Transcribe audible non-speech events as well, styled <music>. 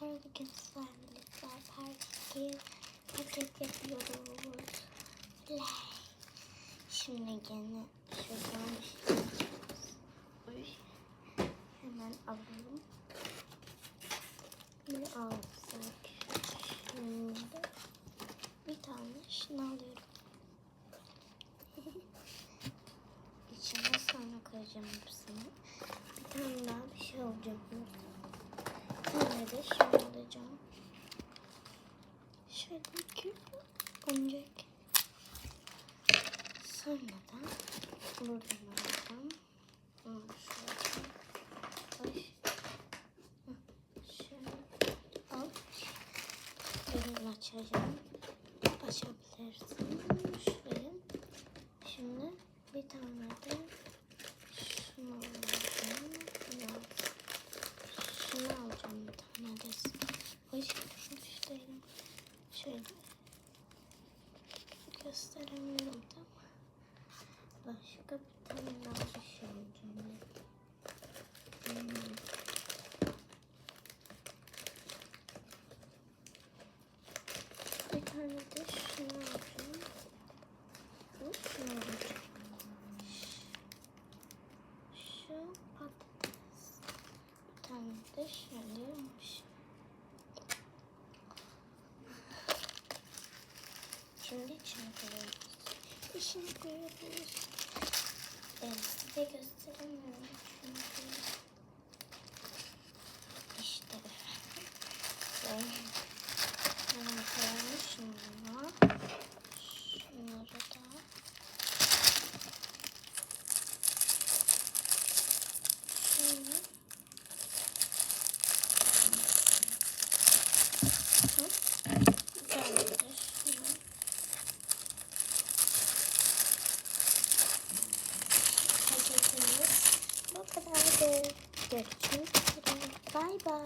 Arkadaşlar parti paket yapıyoruz. Play. Şimdi gene şuradan bir şey. Uy. Hemen alalım. Ne alsak? Şimdi bir tane şunu alıyorum. <laughs> İçine sonra koyacağım hepsini. Bir tane daha bir şey olacak burada. De şunu alacağım. Şöyle iki oyuncak. Sonra da buradan alacağım. Bunu şöyle. Şöyle al. Böyle açacağım. Açabilirsin. Şöyle. Şimdi bir tane de şunu alacağım. Yok. Şunu alacağım bir tane de. Ay göstereyim. Şöyle. Gösteremiyorum da. Başka bir tane daha bir şey alacağım. Hmm. Tane de şunu alacağım. Bu şunu alacağım. Şu patates. Bir tane de şöyle olmuş. Şimdi içine koyuyoruz. İçine koyuyoruz. Ben size gösteremiyorum. Bu kadardı. Görüşmek üzere. Bay bay.